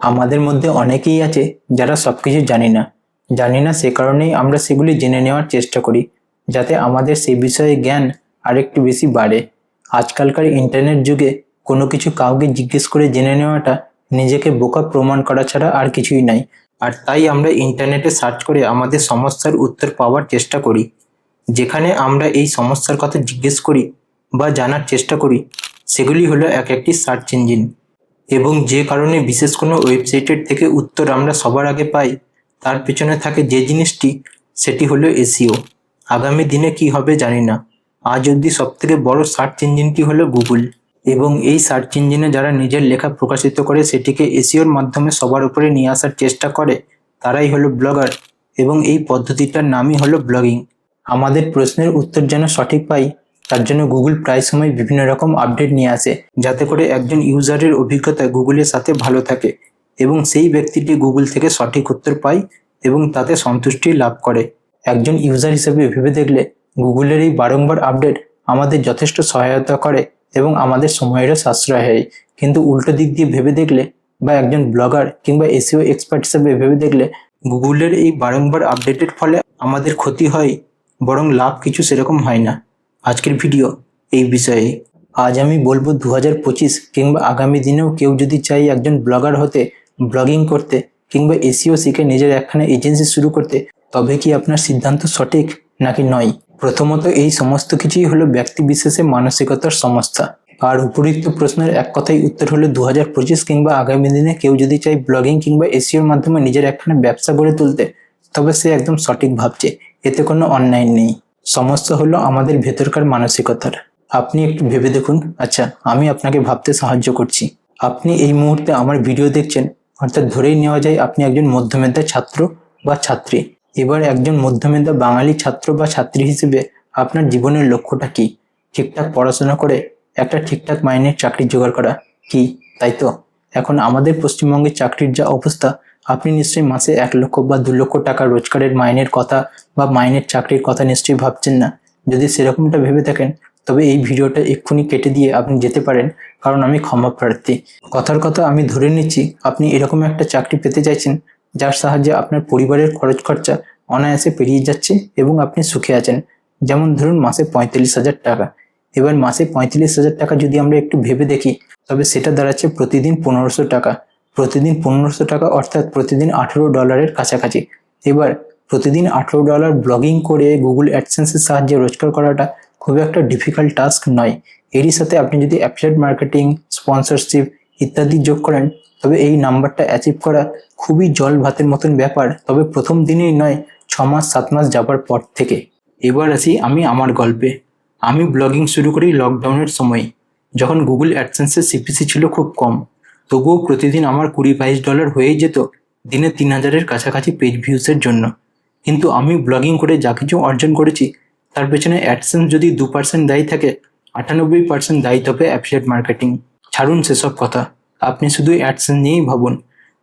আমাদের মধ্যে অনেকেই আছে যারা সব কিছু জানি না। জানি না সে কারণেই আমরা সেগুলি জেনে নেওয়ার চেষ্টা করি, যাতে আমাদের সেই বিষয়ে জ্ঞান আরেকটু বেশি বাড়ে। আজকালকার ইন্টারনেট যুগে কোনো কিছু কাউকে জিজ্ঞেস করে জেনে নেওয়াটা নিজেকে বোকা প্রমাণ করা ছাড়া আর কিছুই নাই। আর তাই আমরা ইন্টারনেটে সার্চ করে আমাদের সমস্যার উত্তর পাওয়ার চেষ্টা করি। যেখানে আমরা এই সমস্যার কথা জিজ্ঞেস করি বা জানার চেষ্টা করি, সেগুলি হলো এক একটি সার্চ ইঞ্জিন। এবং যে কারণে বিশেষ কোনো ওয়েবসাইটের থেকে উত্তর আমরা সবার আগে পাই, তার পেছনে থাকে যে জিনিসটি, সেটি হলো এসিও আগামী দিনে কি হবে জানি না। আজ অবধি সব থেকে বড় সার্চ ইঞ্জিনটি হলো গুগল। এবং এই সার্চ ইঞ্জিনে যারা নিজের লেখা প্রকাশিত করে সেটিকে এসিওর মাধ্যমে সবার উপরে নিয়ে আসার চেষ্টা করে, তারাই হলো ব্লগার। এবং এই পদ্ধতিটার নামই হলো ব্লগিং। আমাদের প্রশ্নের উত্তর যেন সঠিক পাই তার জন্য গুগল প্রায় সময় বিভিন্ন রকম আপডেট নিয়ে আসে, যাতে করে একজন ইউজারের অভিজ্ঞতা গুগলের সাথে ভালো থাকে এবং সেই ব্যক্তিটি গুগল থেকে সঠিক উত্তর পায় এবং তাতে সন্তুষ্টি লাভ করে। একজন ইউজার হিসেবে ভেবে দেখলে গুগলের এই বারংবার আপডেট আমাদের যথেষ্ট সহায়তা করে এবং আমাদের সময়েরও সাশ্রয় হয়। কিন্তু উল্টো দিক দিয়ে ভেবে দেখলে বা একজন ব্লগার কিংবা এসিও এক্সপার্ট হিসেবে ভেবে দেখলে গুগলের এই বারংবার আপডেটের ফলে আমাদের ক্ষতি হয়, বরং লাভ কিছু সেরকম হয় না। আজকের ভিডিও এই বিষয়ে। আজ আমি বলব দু হাজার পঁচিশ কিংবা আগামী দিনেও কেউ যদি চাই একজন ব্লগার হতে, ব্লগিং করতে কিংবা এসিও শিখে নিজের একখানা এজেন্সি শুরু করতে, তবে কি আপনার সিদ্ধান্ত সঠিক নাকি নয়? প্রথমত এই সমস্ত কিছুই হলো ব্যক্তি বিশেষে মানসিকতার সমস্যা। আর উপরিক্ত প্রশ্নের এক কথাই উত্তর হলো দু হাজার পঁচিশ কিংবা আগামী দিনে কেউ যদি চাই ব্লগিং কিংবা এসিওর মাধ্যমে নিজের একখানা ব্যবসা গড়ে তুলতে, তবে সে একদম সঠিক ভাবছে। এতে কোনো অন্যায় নেই। সমস্যা হলো আমাদের ভেতরকার মানসিকতার। আপনি একটু ভেবে দেখুন। আচ্ছা আমি আপনাকে ভাবতে সাহায্য করছি। আপনি এই মুহূর্তে আমার ভিডিও দেখছেন, অর্থাৎ ধরেই নেওয়া যায় আপনি একজন মধ্যমেধা ছাত্র বা ছাত্রী। এবার একজন মধ্যমেধা বাঙালি ছাত্র বা ছাত্রী হিসেবে আপনার জীবনের লক্ষ্যটা কি? ঠিকঠাক পড়াশোনা করে একটা ঠিকঠাক মাইনের চাকরি জোগাড় করা কি? তাই তো? এখন আমাদের পশ্চিমবঙ্গের চাকরির যা অবস্থা আপনি নিশ্চয়ই মাসে এক লক্ষ বা দু লক্ষ টাকা রোজগারের মাইনের কথা বা মাইনের চাকরির কথা নিশ্চয়ই ভাবছেন না। যদি সেরকমটা ভেবে থাকেন, তবে এই ভিডিওটা এক্ষুনি কেটে দিয়ে আপনি যেতে পারেন, কারণ আমি ক্ষমা প্রার্থী। কথার কথা আমি ধরে নিচ্ছি, আপনি এরকম একটা চাকরি পেতে চাইছেন, যার সাহায্যে আপনার পরিবারের খরচ খরচা অনায়াসে পেরিয়ে যাচ্ছে এবং আপনি সুখে আছেন। যেমন ধরুন মাসে পঁয়তাল্লিশ হাজার টাকা। এবার মাসে পঁয়তাল্লিশ হাজার টাকা যদি আমরা একটু ভেবে দেখি, তবে সেটা দাঁড়াচ্ছে প্রতিদিন পনেরোশো টাকা। প্রতিদিন পনেরোশো টাকা, অর্থাৎ প্রতিদিন আঠেরো ডলারের কাছাকাছি। এবার, প্রতিদিন আঠেরো ডলার ব্লগিং করে গুগল অ্যাডসেন্সের সাহায্যে রোজগার করাটা খুব একটা ডিফিকাল্ট টাস্ক নয়। এরই সাথে আপনি যদি অ্যাফিলিয়েট মার্কেটিং স্পন্সরশিপ ইত্যাদি যোগ করেন, তবে এই নাম্বারটা অ্যাচিভ করা খুবই জল ভাতের মতন ব্যাপার, তবে প্রথম দিনেই নয়, ছ মাস, সাত মাস যাবার পর থেকে। এবার আসি আমি আমার গল্পে। আমি ব্লগিং শুরু করি লকডাউনের সময় যখন গুগল অ্যাডসেন্সের সিপিসি ছিল খুব কম। তবুও প্রতিদিন আমার কুড়ি বাইশ ডলার হয়েই যেত দিনে তিন হাজারের কাছাকাছি পেজ ভিউসের জন্য। কিন্তু আমি ব্লগিং করে যা কিছু অর্জন করেছি, তার পেছনে অ্যাডসেন্স যদি দু পার্সেন্ট দায়ী থাকে, আটানব্বই পার্সেন্ট দায়ী তবে অ্যাফিলিয়েট মার্কেটিং ছাড়ুন সেসব কথা। আপনি শুধু অ্যাডসেন্স নিয়েই ভাবুন।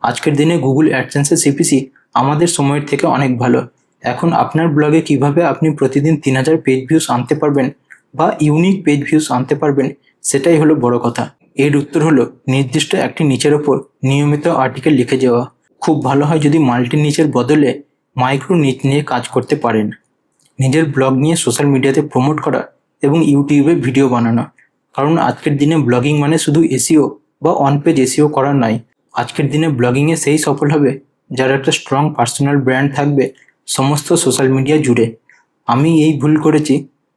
আজকের দিনে গুগল অ্যাডসেন্সের সিপিসি আমাদের সময়ের থেকে অনেক ভালো। এখন আপনার ব্লগে কীভাবে আপনি প্রতিদিন তিন হাজার পেজ ভিউস আনতে পারবেন বা ইউনিক পেজ ভিউস আনতে পারবেন, সেটাই হলো বড় কথা। এর উত্তর হলো নির্দিষ্ট একটি নিচের ওপর নিয়মিত আর্টিকেল লিখে যাওয়া। খুব ভালো হয় যদি মাল্টি নিচের বদলে মাইক্রো নিচ নিয়ে কাজ করতে পারেন। নিজের ব্লগ নিয়ে সোশ্যাল মিডিয়াতে প্রমোট করা এবং ইউটিউবে ভিডিও বানানো। কারণ আজকের দিনে ব্লগিং মানে শুধু এসিও বা অন পেজ এসিও করা নয়। আজকের দিনে ব্লগিংয়ে সেই সফল হবে যার একটা স্ট্রং পার্সোনাল ব্র্যান্ড থাকবে সমস্ত সোশ্যাল মিডিয়া জুড়ে। আমি এই ভুল করেছি।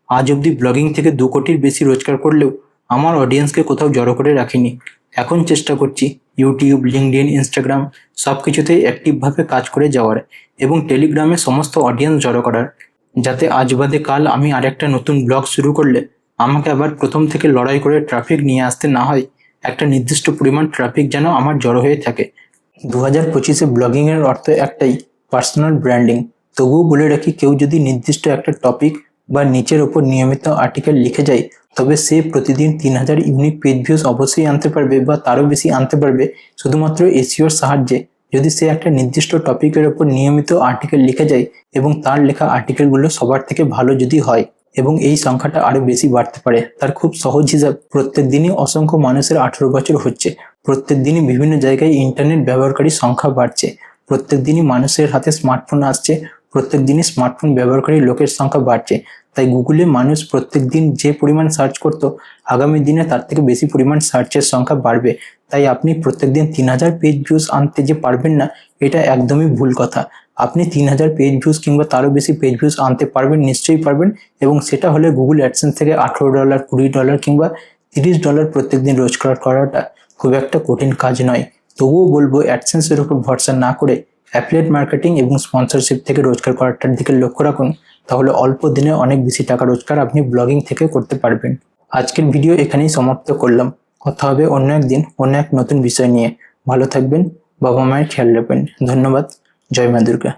আজ অবধি ব্লগিং থেকে দু কোটির বেশি রোজগার করলেও আমার অডিয়েন্সকে কোথাও জড়ো করে রাখিনি। এখন চেষ্টা করছি ইউটিউব লিঙ্কডিন ইনস্টাগ্রাম সব কিছুতেই অ্যাক্টিভভাবে কাজ করে যাওয়ার এবং টেলিগ্রামে সমস্ত অডিয়েন্স জড়ো করার। যাতে আজ বাদে কাল আমি আরেকটা নতুন ব্লগ শুরু করলে আমাকে আবার প্রথম থেকে লড়াই করে ট্রাফিক নিয়ে আসতে না হয়। একটা নির্দিষ্ট পরিমাণ ট্রাফিক যেন আমার জড়ো হয়ে থাকে। দু হাজার পঁচিশে ব্লগিংয়ের অর্থ একটাই পার্সোনাল ব্র্যান্ডিং তবুও বলে রাখি কেউ যদি নির্দিষ্ট একটা টপিক বা নিচের ওপর নিয়মিত আর্টিকেল লিখে যায় তবে সে প্রতিদিন তিন হাজার ইউনিক পেজ ভিউজ অবশ্যই আনতে পারবে বা তারও বেশি আনতে পারবে, শুধুমাত্র এসিওর সাহায্যে। যদি সে একটা নির্দিষ্ট টপিকের ওপর নিয়মিত আর্টিকেল লিখে যায় এবং তার লেখা আর্টিকেলগুলো সবার থেকে ভালো যদি হয় এবং এই সংখ্যাটা আরও বেশি বাড়তে পারে, তার খুব সহজ হিসাব, প্রত্যেক দিনই অসংখ্য মানুষের আঠেরো বছর হচ্ছে। প্রত্যেক দিনই বিভিন্ন জায়গায় ইন্টারনেট ব্যবহারকারী সংখ্যা বাড়ছে। প্রত্যেক দিনই মানুষের হাতে স্মার্টফোন আসছে। প্রত্যেক দিনই স্মার্টফোন ব্যবহারকারী লোকের সংখ্যা বাড়ছে। তাই গুগলে মানুষ প্রত্যেক দিন যে পরিমাণ সার্চ করতো, আগামী দিনে তার থেকে বেশি পরিমাণ সার্চের সংখ্যা বাড়বে। তাই আপনি প্রত্যেকদিন তিন হাজার পেজ ভিউজ আনতে যে পারবেন না, এটা একদমই ভুল কথা। আপনি তিন হাজার পেজ ভিউজ কিংবা তারও বেশি পেজ ভিউজ আনতে পারবেন, নিশ্চয়ই পারবেন এবং সেটা হলে গুগল অ্যাডসেন্স থেকে আঠেরো ডলার কুড়ি ডলার কিংবা তিরিশ ডলার প্রত্যেকদিন রোজগার করাটা খুব একটা কঠিন কাজ নয়। তবুও বলব অ্যাডসেন্সের উপর ভরসা না করে অ্যাফিলিয়েট মার্কেটিং এবং স্পন্সরশিপ থেকে রোজগার করাটার দিকে লক্ষ্য রাখুন, তাহলে অল্প দিনে অনেক বেশি টাকা রোজগার আপনি ব্লগিং থেকে করতে পারবেন। আজকের ভিডিও এখানেই সমাপ্ত করলাম। কথা হবে অন্য একদিন, অন্য এক নতুন বিষয় নিয়ে। ভালো থাকবেন বাবা মায়ের খেয়াল রাখবেন। ধন্যবাদ, জয় মা দুর্গা।